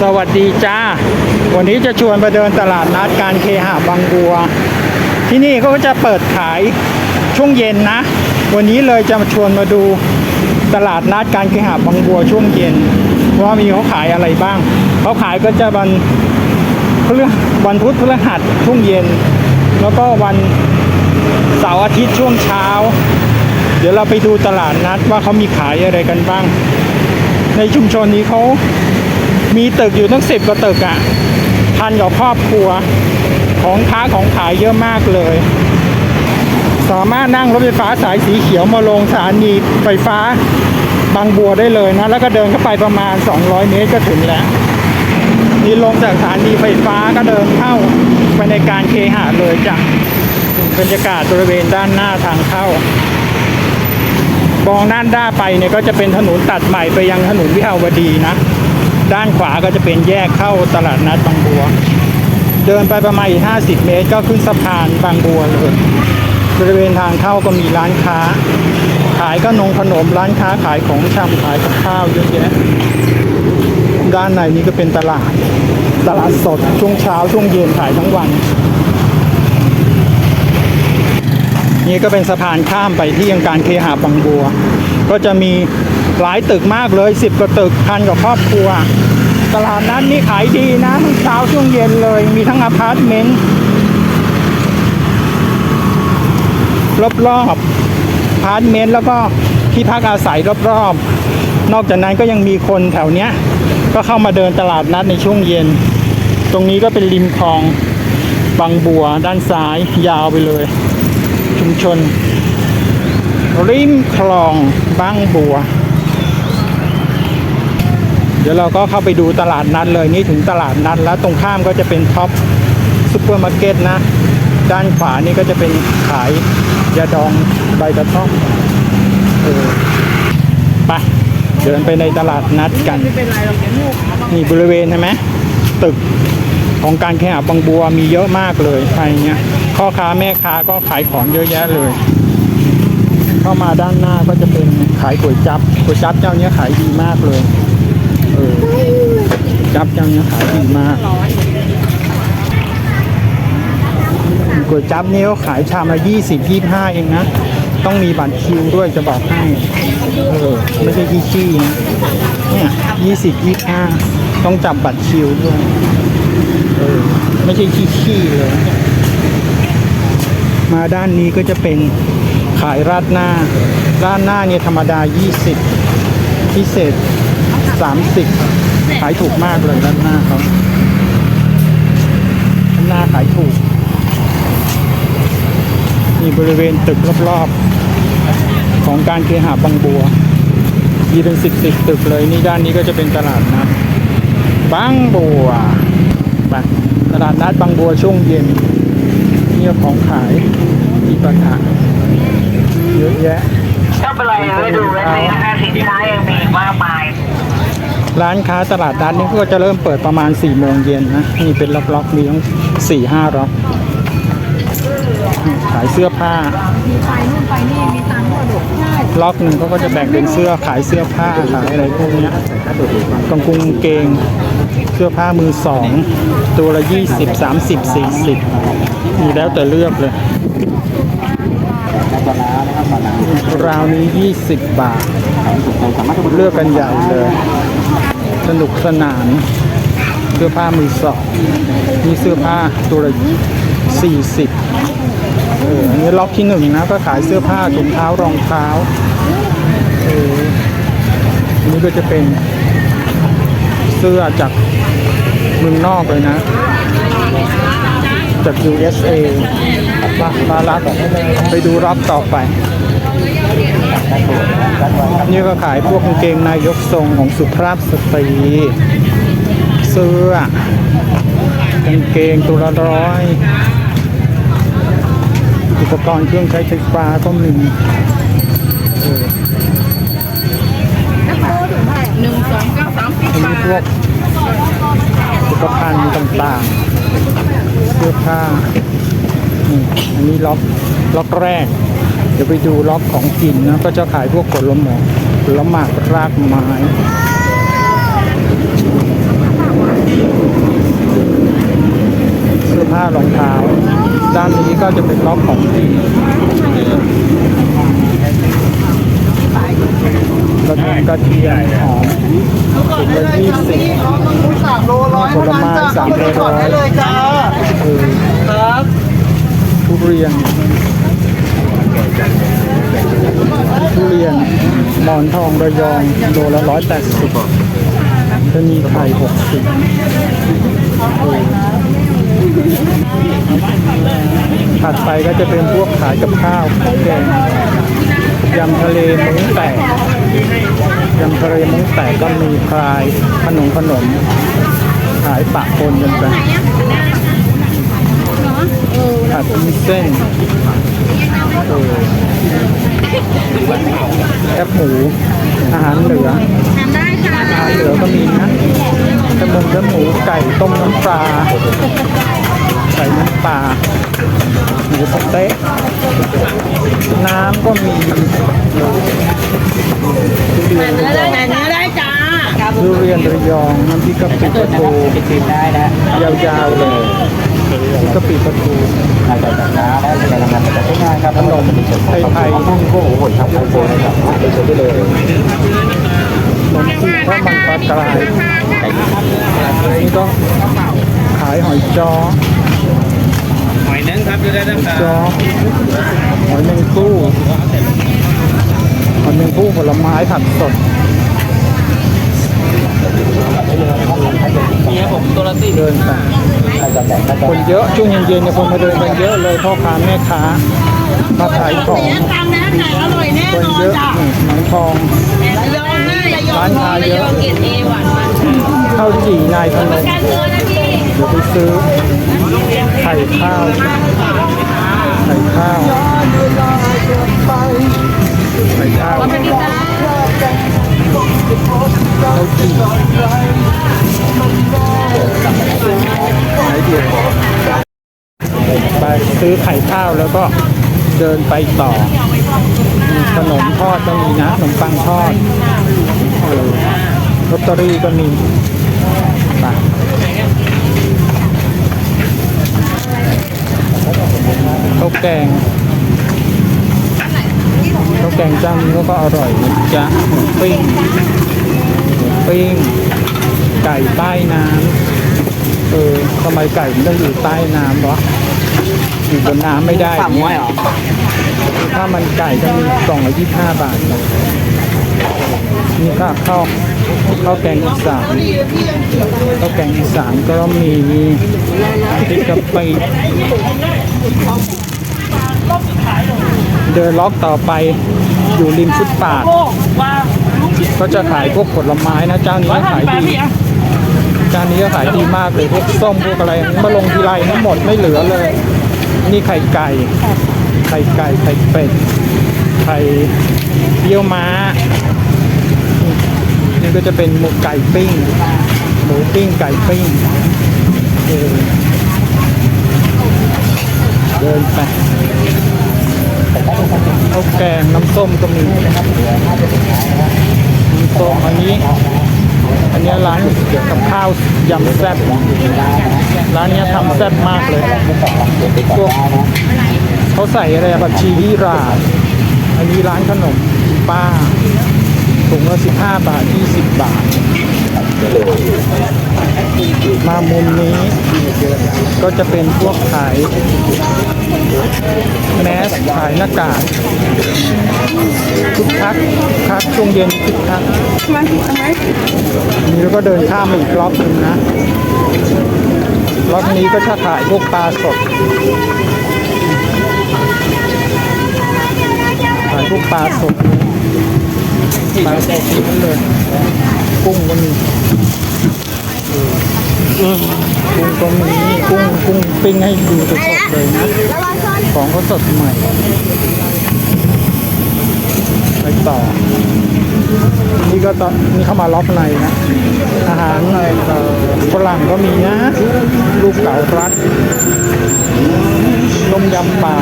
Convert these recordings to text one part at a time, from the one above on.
สวัสดีจ้า วันนี้จะชวนไปเดินตลาดนัดการเคหะบางบัว ที่นี่เขาก็จะเปิดขายช่วงเย็นนะ วันนี้เลยจะมาชวนมาดูตลาดนัดการเคหะบางบัวช่วงเย็นว่ามีเขาขายอะไรบ้าง เขาขายก็จะวันพฤหัสวันพุธพฤหัสช่วงเย็น แล้วก็วันเสาร์อาทิตย์ช่วงเช้า เดี๋ยวเราไปดูตลาดนัดว่าเขามีขายอะไรกันบ้าง ในชุมชนนี้เขา มีตึกอยู่ตั้งสิบกว่าตึกอะ่ะพันกับครอบครัวของค้าของขายเยอะมากเลย สามารถนั่งรถไฟฟ้าสายสีเขียวมาลงสถานีไฟฟ้าบางบัวได้เลยนะ แล้วก็เดินเข้าไปประมาณ 200 เมตรก็ถึงแล้วนี่ลงจากสถานีไฟฟ้าก็เดินเข้าไปในการเคหะเลยจ้ะบรรยากาศบริเวณด้านหน้าทางเข้ามองด้านด้าไปเนี่ยก็จะเป็นถนนตัดใหม่ไปยังถนนวิภาวดีนะ ด้านขวาก็จะเป็นแยกเข้าตลาดนัดบางบัว เดินไปประมาณอีก50 เมตร ก็ขึ้นสะพานบางบัวเลยบริเวณทางเข้าก็มีร้านค้า ขายขนมขนมร้านค้าขายของชำขายกับข้าวเยอะแยะด้านในนี้ก็เป็นตลาด ตลาดสดช่วงเช้าช่วงเย็นขายทั้งวัน นี่ก็เป็นสะพานข้ามไปที่ยังการเคหะบางบัว ก็จะมีหลายตึกมากเลยสิบกว่าตึกพันกับครอบครัว ตลาดนั้นนี่ขายดีนะทั้งเช้าช่วงเย็นเลย มีทั้งอพาร์ตเมนต์รอบๆอพาร์ตเมนต์แล้วก็ที่พักอาศัยรอบๆ นอกจากนั้นก็ยังมีคนแถวเนี้ย ก็เข้ามาเดินตลาดนัดในช่วงเย็น ตรงนี้ก็เป็นริมคลองบางบัวด้านซ้ายยาวไปเลย ชุมชน ริมคลองบางบัว เดี๋ยวเราก็เข้าไปดูตลาดนัดเลยนี่ถึงตลาดนัดแล้วตรงข้ามก็จะเป็นท็อปซุปเปอร์มาร์เก็ตนะ ด้านขวานี่ก็จะเป็นขายยาดองใบกระท่อมเออไปเดินไปในตลาดนัดกัน นี่บริเวณใช่ไหมตึกของการแข่งบางบัวมีเยอะมากเลยอะไรเงี้ย พ่อค้าแม่ค้าก็ขายของเยอะแยะเลย เข้ามาด้านหน้าก็จะเป็นขายก๋วยจับก๋วยจับเจ้าเนี้ยขายดีมากเลยเออก๋วยจับเจ้าเนี้ยขายดีมากก๋วยจับนี่เขาขายชามละยี่สิบยี่ห้าเองนะต้องมีบัตรคิวด้วยจะบอกให้เออไม่ใช่ขี้ขี้นะเนี่ยยี่สิบยี่ห้าต้องจับบัตรคิวด้วยเออไม่ใช่ขี้ขี้เลย มาด้านนี้ก็จะเป็นขายราดหน้า ราดหน้าเนี่ยธรรมดา 20 พิเศษ 30 ขายถูกมากเลยราดหน้าเขาราดหน้าขายถูกนี่บริเวณตึกรอบๆ ของการเคหะบางบัว มีเป็นสิบสิบตึกเลยนี่ด้านนี้ก็จะเป็นตลาดนัดบางบัวไปตลาดนัดบางบัวช่วงเย็น นี่ก็ของขายมีปะทะเยอะแยะถ้าเป็นไรเราไม่ดูเลยนะคะสินค้ายังมีอีกมากมายร้านค้าตลาดนัดนี่ก็จะเริ่มเปิดประมาณ4ี่โมงเย็นนะนี่เป็นล็อกๆมีทั้งสี่ห้าล็อกขายเสื้อผ้ามีไปนู่นไปนี่มีตังค์ก็ดุใช่ล็อกหนึ่งเขาก็จะแบ่งเป็นเสื้อขายเสื้อผ้าขายอะไรพวกเนี้ยกางกุงเกง เสื้อผ้ามือสองตัวละยี่สิบสามสิบสี่สิบมีแล้วแต่เลือกเลยราวนี้ยี่สิบบาท เลือกกันใหญ่เลย สนุกสนาน เสื้อผ้ามือสองมีเสื้อผ้าตัวละสี่สิบเอออันนี้ล็อกที่หนึ่งนะก็ขายเสื้อผ้าถุงเท้ารองเท้าเออนนี้ก็จะเป็น เสื้อจากเมืองนอกเลยนะ จาก USA มามาลักไปดูรับต่อไป นี่ก็ขายพวกกางเกงในยกทรงของสุภาพสตรี เสื้อกางเกงตัวละร้อย อุปกรณ์เครื่องใช้ไฟฟ้าก็มีเออ หนึ่งสองเก้าสามสิบมีบาพวกทอุปกรณ์ต่างๆเสื้อผ้าอันนี้ล็อกล็อกแรก เดี๋ยวไปดูล็อกของกินนะ ก็จะขายพวกผลไม้ผลไม้รากไม้ เสื้อผ้ารองเท้า ด้านนี้ก็จะเป็นล็อกของกิน กระเทียมกระเทียมหอมถุงละยี่สิบสามโลร้อยผลไม้สามโลร้อยได้เลยจ้าครับทุเรียนทุเรียนหมอนทองระยองโลละร้อยแปดสิบชะนีไข่หกสิบถัดไปก็จะเป็นพวกขายกับข้าวข้าวแกง ยำทะเลมุ้งแตกยำทะเลมุ้งแตกก็มีพรายขนมขนมขายปะปนกันไปผัดวุ้นเส้นเออแคบหมูอาหารเหลือทำได้ค่ะอาหารเหลือก็มีนะ จมูกแคบหมูไก่ต้มน้ำปลาใส่น้ำปลาหมูสเต๊ะน้ำก็มีทุเรียนระยองแต่เนื้อได้จ้าทุเรียนระยองน้ำพริกกะปิปลาทูกินได้นะยาวๆเลยกะปิปลาทูอาจจะจัดน้าได้วจะทำงานแต่ไม่ง่ายครับขนมไทยๆโอ้โหโหทำโคโคนะครับไปเจอได้เลย ขนมจีบข้าวมันปลากรายนี่ก็ขายหอยจอหอยนึ่งครับจะได้น้ำตาจอหอยแมงคู่หอยแมงคู่ผลไม้ผักสด เมียผมตัวละสี่เดินไปอาจจะแบ่งกันคนเยอะช่วงเย็นๆเนี่ยคนมาเดินกันเยอะเลยพ่อค้าแม่ค้ามาขายของทำนะไก่อร่อยแน่คนนอนเยอะจ้ะนี่หนังทองระยองนี่ระยองร้านค้าเยอะเกรดเอหวานมันข้าวจี่นายขนมการซื้อนะพี่เดี๋ยวไปซื้อไข่ข้าวไข่ข้าวไข่ข้าวข้าวจี่ ไปซื้อไข่ข้าวแล้วก็เดินไปต่อ มีขนมทอดก็มีนะขนมปังทอดลอตเตอรี่ก็มีไปข้าวแกง ข้าวแกงจ้ำก็อร่อยนะจ๊ะหมูปิ้งหมูปิ้ง ไก่ใต้น้ำเออทำไมไก่มันต้องอยู่ใต้น้ำวะอยู่บนน้ำไม่ได้ฝั่งมวยเหรอถ้ามันไก่ก็มีกล่องละยี่ห้าบาทนะนี่ค่ะข้าวข้าวแกงอีสานข้าวแกงอีสานก็มีพริกกะปิ เดินล็อกต่อไปอยู่ริมฟุตปาด ก็จะขายพวกผลไม้นะเจ้านี้ขายดีเจ้านี้ก็ขายดีมากเลยพวกส้มพวกอะไรมาลงทีไรทั้งหมดไม่เหลือเลย นี่ไข่ไก่ ไข่ไก่ไข่เป็ดไข่เยี่ยวม้า นี่ก็จะเป็นหมูไก่ปิ้ง หมูปิ้งไก่ปิ้งเดินไป ข้าวแกงน้ำส้มก็มีน้ำส้มอันนี้ อันนี้ร้านกับข้าวยำแซ่บร้านนี้ทำแซ่บมากเลยพวกเขาใส่อะไรอะผักชียี่ราอันนี้ร้านขนมป้าถุงละ15บห้าบาท20บาท มามุมนี้ ก็จะเป็นพวกขายแมสขายหน้ากากคึกคักคักช่วงเย็นคึกคักนี่แล้วก็เดินข้ามอีกรอบหนึงนะรอบนี้ก็จะขายพวกปลาสดขายพวกปลาสดปลาสดทั้งเลยกุ้งก็มี เออกุ้งก็มีกุ้งกุ้งปิ้งให้ดูสดๆเลยนะ ของเขาสดใหม่ ไปต่อ นี่ก็ตอนนี่เข้ามาล็อกในนะ อาหารเอ่อฝรั่งก็มีนะ ลูกเก๋ารักต้มยำปลา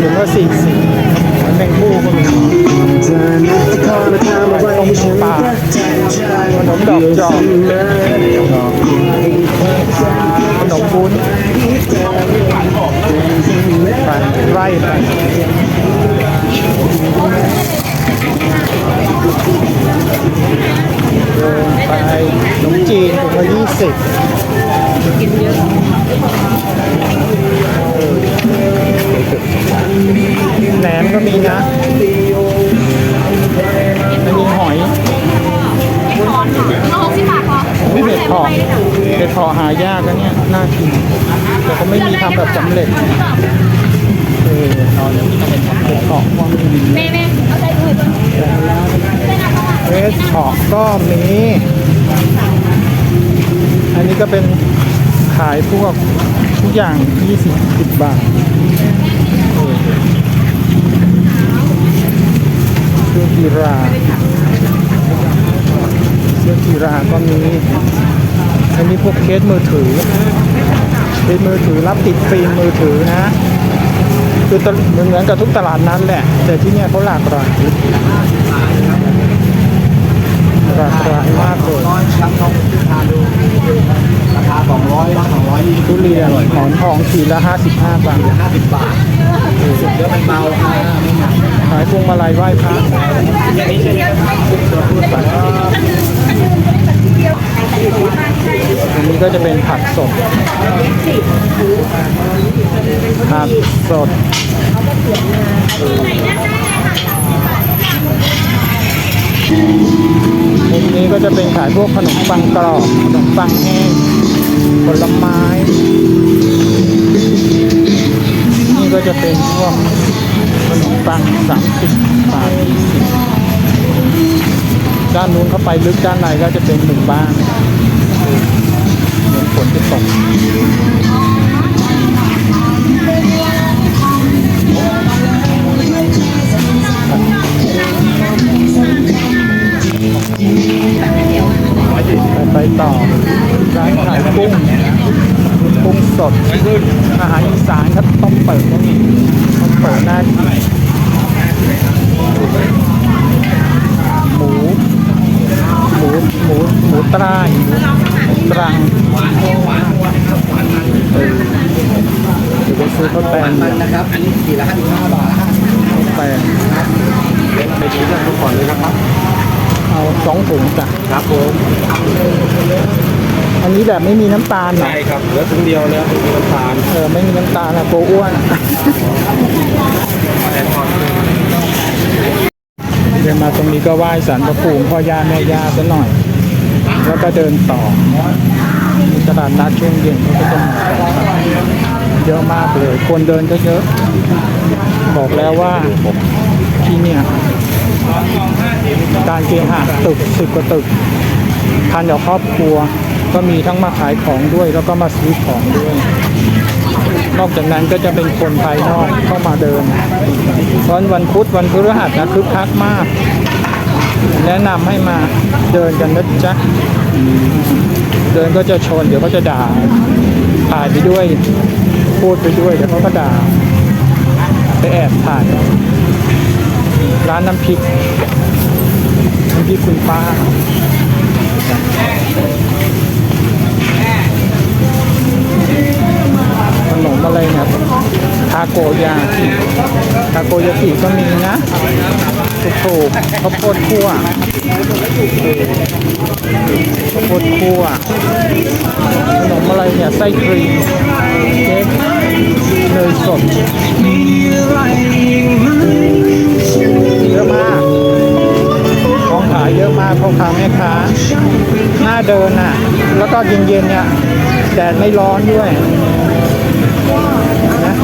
ถุงละสี่สิบแมงคู่ก็มี ขนมดอกจอกขนมบุ้นไปไร่ไปไปขนมจีนถุงลยี่สิบแหนมก็มีนะ พอเผ็ดพอหายากนะเนี่ยน่ากินแต่เขาไม่มีทำแบบสำเร็จเออเราเนี่ยมีแต่เป็นเผ็ดพอว่ามีแม่แม่เอาใจอื่นเวสพอก็มีอันนี้ก็เป็นขายพวกทุกอย่าง 20 10 บาทเสื้อกีฬาเสื้อกีฬาก็มี อันนี้พวกเคสมือถือ เคสมือถือรับติดฟิล์มมือถือนะคือตะเหมือนกับทุกตลาดนั้นแหละ แต่ที่เนี่ยเขาหลากหลายหลากหลายมากเลยราคาสองร้อยสองร้อยทุเรียนหอนทองขีดละ55บห้าบาทห้าสิบบาทสุดเยอะมันเบาไม่หนักขายพวงมาลัยไหว้พระอย่างนี้ใช่ไหมครับ อันนี้ก็จะเป็นผักสดผักสดมุมนี้ก็จะเป็นขายพวกขนมปังกรอบขนมปังแห้งผลไม้ นี่ก็จะเป็นพวกขนมปังสามสิบบาทยี่สิบด้านนู้นเข้าไปลึกด้านในก็จะเป็นหมู่งบ้าน ฝนจะตกไปต่อร้านขายกุ้งกุ้งสดอาหารอีสานครับต้มเปิดก็มีต้มเปิดหน้าที่หมู หมู หมู หมูตรายหมู ตรังเออเดี๋ยวไปซื้อข้าวแตนมันนะครับ อันนี้สี่ละห้าสิบห้าบาทข้าวแตนไปดูเรื่องทุกคนเลยนะครับ เอาสองถุงจ้ะครับผมอันนี้แบบไม่มีน้ำตาลเหรอใช่ครับเหลือถุงเดียวแล้วถุงน้ำตาลเออไม่มีน้ำตาลนะโกลัวอ้วนแต่ทอดเดินมาตรงนี้ก็ไหว้สารพระภูมิพ่อย่าแม่ย่าซะหน่อย แล้วก็เดินต่อมีตลาดนัดช่วงเย็นก็จะมีของเยอะมากเลย คนเดินก็เยอะ บอกแล้วว่าที่เนี่ยการเกหะตึกสิบกว่าตึกทานกับครอบครัวก็มีทั้งมาขายของด้วยแล้วก็มาซื้อของด้วย นอกจากนั้นก็จะเป็นคนภายนอกเข้ามาเดินเพราะวันพุธวันพฤหัสนะคึกคักมาก แนะนำให้มาเดินกันนะจ๊ะเดินก็จะชนเดี๋ยวเขาจะด่าถ่ายไปด้วย พูดไปด้วยเดี๋ยวเขาก็ด่าไปแอบถ่าย ร้านน้ำพริกน้ำพริกคุณป้าขนมอะไรเนี่ยทาโกยากิทาโกยากิก็มีนะ ถูกๆข้าวโพดคั่วข้าวโพดคั่วขนมอะไรเนี่ยไส้ครีมเค้กเนยสดเยอะมากของขายเยอะมากพ่อค้าแม่ค้าหน้าเดินอะ แล้วก็เย็นๆเนี่ยแดดไม่ร้อนด้วยนะ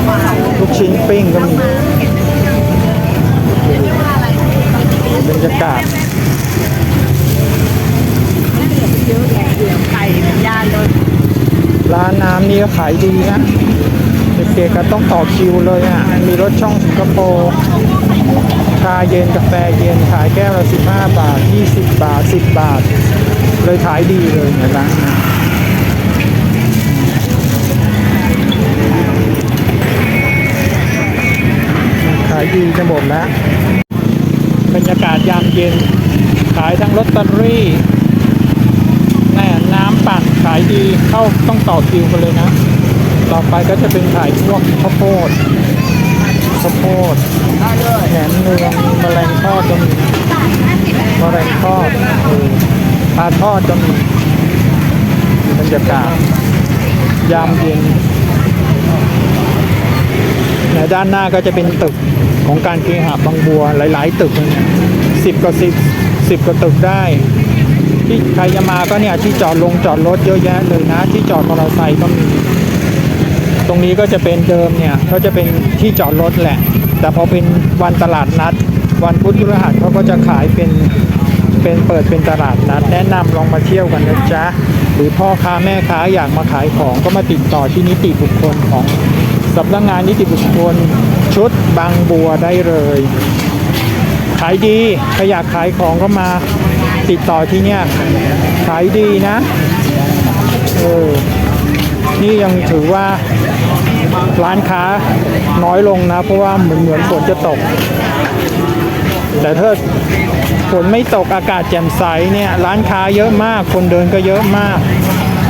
ลูกชิ้นปิ้งก็มี รยากาศไข่ยาเลยร้านน้ำนี่ก็ขายดีนะเด็กๆก็ต้องต่อคิวเลยอะ มีรถช่องสิงคโปร์ชาเย็นกาแฟเย็นขายแก้วละ15 บาท 20 บาท 10 บาท เลยขายดีเลยในร้านนะขายดีจะหมดแล้ว บรรยากาศยามเย็น ขายทั้งลอตเตอรี่แน่น้ำปั่นขายดีเข้าต้องต่อคิวกันเลยนะ ต่อไปก็จะเป็นขายพวกข้าวโพดข้าวโพดแหนมเนืองมแมลงทอดก็มีมแมลงทอดปลาทอดก็มีบรรยากาศยามเย็นในด้านหน้าก็จะเป็นตึก ของการเคหะบางบัวหลาย ๆ ตึกเนี่ยสิบกว่าสิบสิบกว่าตึกได้ ที่ใครจะมาก็เนี่ยที่จอดลงจอดรถเยอะแยะเลยนะ ที่จอดมอเตอร์ไซค์ก็มี ตรงนี้ก็จะเป็นเดิมเนี่ยก็จะเป็นที่จอดรถแหละ แต่พอเป็นวันตลาดนัด วันพุธพฤหัสเขาก็จะขายเป็นเป็นเปิดเป็นตลาดนัดแนะนำลองมาเที่ยวกันนะจ๊ะหรือพ่อค้าแม่ค้าอยากมาขายของก็มาติดต่อที่นิติบุคคลของ สำนักงานนิติบุคคลชุดบางบัวได้เลย ขายดีใครอยากขายของก็มาติดต่อที่เนี่ย ขายดีนะเออนี่ยังถือว่าร้านค้าน้อยลงนะ เพราะว่าเหมือนเหมือนฝนจะตก แต่ถ้าฝนไม่ตกอากาศแจ่มใสเนี่ยร้านค้าเยอะมาก คนเดินก็เยอะมาก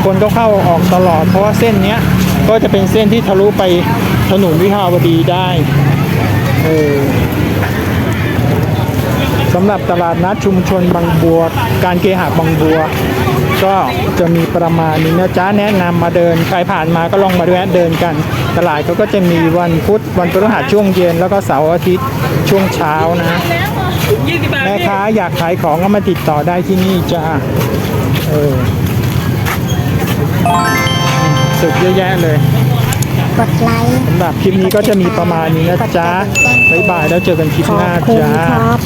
คนก็เข้าออกตลอดเพราะว่าเส้นเนี้ย ก็จะเป็นเส้นที่ทะลุไปถนนวิภาวดีได้เออสำหรับตลาดนัดชุมชนบางบัว การเคหะบางบัว ก็จะมีประมาณนี้นะจ๊ะแนะนำมาเดินใครผ่านมาก็ลองมาแวะเดินกัน ตลาดเขาก็จะมีวันพุธวันพฤหัสช่วงเย็นแล้วก็เสาร์อาทิตย์ช่วงเช้านะแม่ค้าอยากขายของก็มาติดต่อได้ที่นี่จ้า สึกเยอะแยะเลย กดไลค์สำหรับคลิปนี้ก็จะมีประมาณนี้นะจ๊ะ บ๊ายบายแล้วเจอกันคลิปขอหน้าบคุณจ้า ครับ